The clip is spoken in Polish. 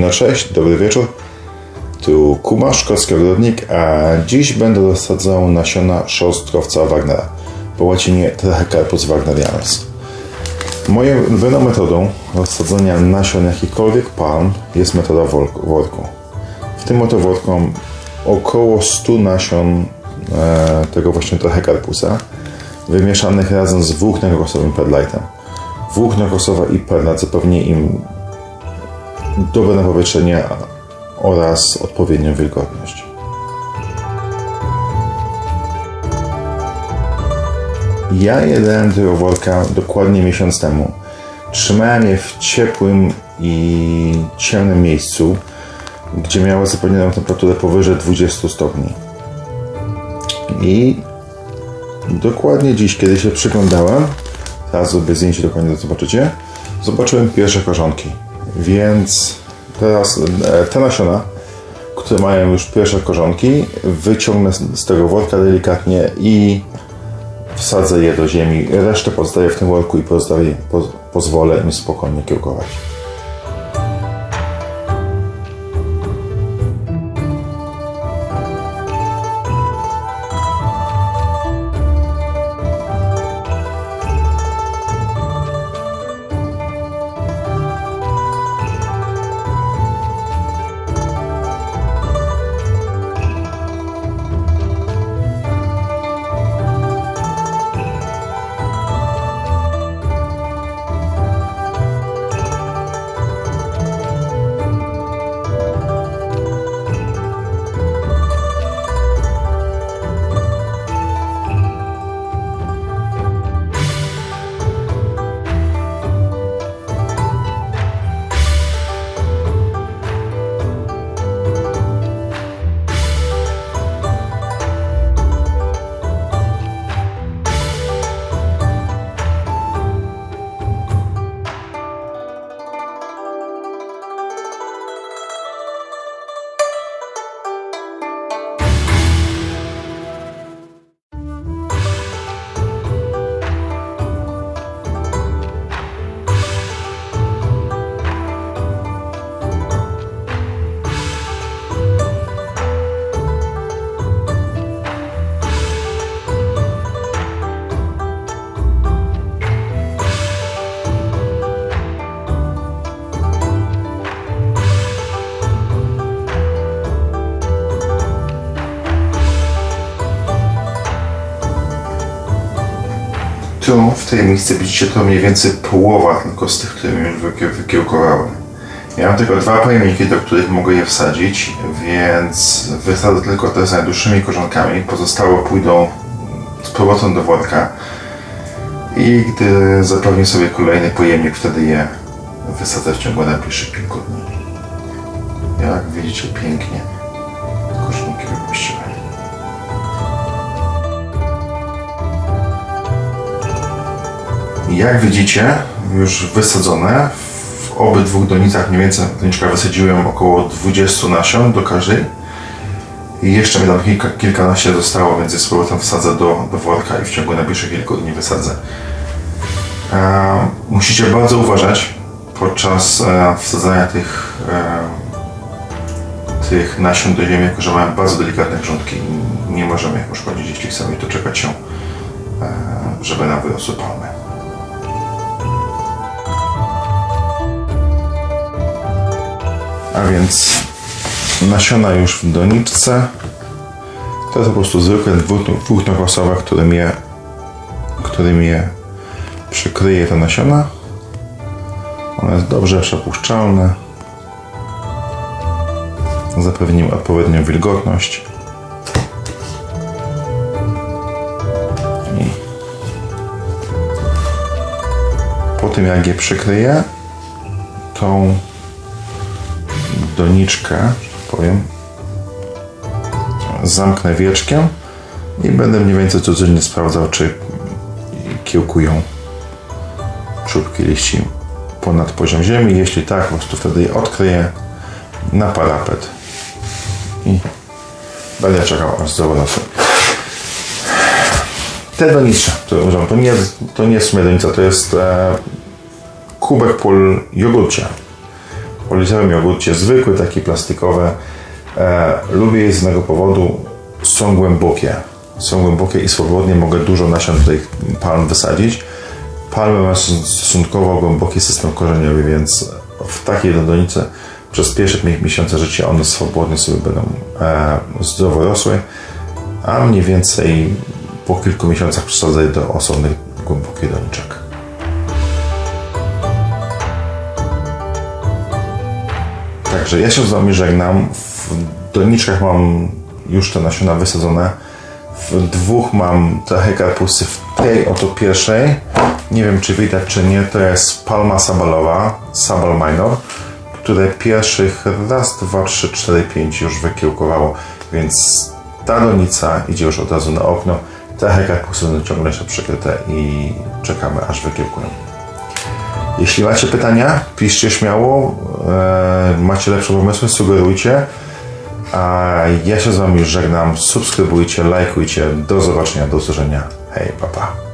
No cześć, dobry wieczór. Tu Kuba, szkocki ogrodnik, a dziś będę rozsadzał nasiona szostrowca Wagnera, po łacinie Trachycarpus wagnerianus. Moją ulubioną metodą rozsadzania nasion jakichkolwiek palm jest metoda worku. W tym oto worku mam około 100 nasion e, tego właśnie Trachycarpusa, wymieszanych razem z włóknem kokosowym perlightem. Włókno kokosowe i perlat zapewni im dobre napowietrzenie oraz odpowiednią wilgotność. Ja je dałem tego worka dokładnie miesiąc temu. Trzymałem je w ciepłym i ciemnym miejscu, gdzie miały zapewnioną temperaturę powyżej 20 stopni. I dokładnie dziś, kiedy się przyglądałem, teraz zrobię zdjęcie, dokładnie to zobaczycie, zobaczyłem pierwsze korzonki. Więc teraz e, te nasiona, które mają już pierwsze korzonki, wyciągnę z tego worka delikatnie i wsadzę je do ziemi. Resztę pozostawię w tym worku i pozwolę im spokojnie kiełkować. Tu, w tej miejscu widzicie to mniej więcej połowa tylko z tych, które już wykie- wykiełkowałem. Miałem tylko dwa pojemniki, do których mogę je wsadzić, więc wysadzę tylko te z najdłuższymi korzonkami. Pozostałe pójdą z powrotem do worka. I gdy zapewnię sobie kolejny pojemnik, wtedy je wysadzę w ciągu najbliższych kilku dni. Jak widzicie, pięknie korzonki wypuściły. Jak widzicie, już wysadzone, w obydwu donicach mniej więcej doniczka wysadziłem około 20 nasion do każdej. I jeszcze mi tam kilka, kilkanaście zostało, więc z powrotem wsadzę do, do worka i w ciągu najbliższych kilku dni wysadzę. E, musicie bardzo uważać podczas e, wsadzania tych, e, tych nasion do ziemi, jako że mają bardzo delikatne grządki i nie możemy ich uszkodzić, jeśli chcemy doczekać się, e, żeby nam wyrosły palmy. A więc nasiona już w doniczce. To jest po prostu zwykłe dwóch- włókno kosowe, którym je, którym je przykryje te nasiona. One jest dobrze przepuszczalne. Zapewni im odpowiednią wilgotność. I po tym jak je przykryję, tą doniczkę, że tak powiem, zamknę wieczkiem i będę mniej więcej codziennie sprawdzał, czy kiełkują czubki liści ponad poziom ziemi. Jeśli tak, po prostu wtedy je odkryję na parapet i będę czekał, aż zaurosą. Te donice, które używam, to nie, to nie jest donica, to jest e, kubek po jogurcie polisowym jogurcie, zwykły, taki plastikowy. E, lubię je z jednego powodu, są głębokie. Są głębokie i swobodnie mogę dużo nasion tutaj palm wysadzić. Palmy mają stosunkowo głęboki system korzeniowy, więc w takiej donicy przez pierwsze mi- miesiące życia one swobodnie sobie będą e, zdrowo rosły, a mniej więcej po kilku miesiącach przesadzę je do osobnych głębokich doniczek. Także ja się z Wami żegnam. W doniczkach mam już te nasiona wysadzone. W dwóch mam trochę karpusy. W tej oto pierwszej, nie wiem czy widać czy nie, to jest palma sabalowa, sabal minor, które pierwszych raz, dwa, trzy, cztery, pięć już wykiełkowało, więc ta donica idzie już od razu na okno. Trochę będą ciągle jeszcze przykryte i czekamy aż wykiełkują. Jeśli macie pytania, piszcie śmiało. E, macie lepsze pomysły, sugerujcie. A ja się z Wami już żegnam. Subskrybujcie, lajkujcie. Do zobaczenia, do usłyszenia. Hej, papa. Pa.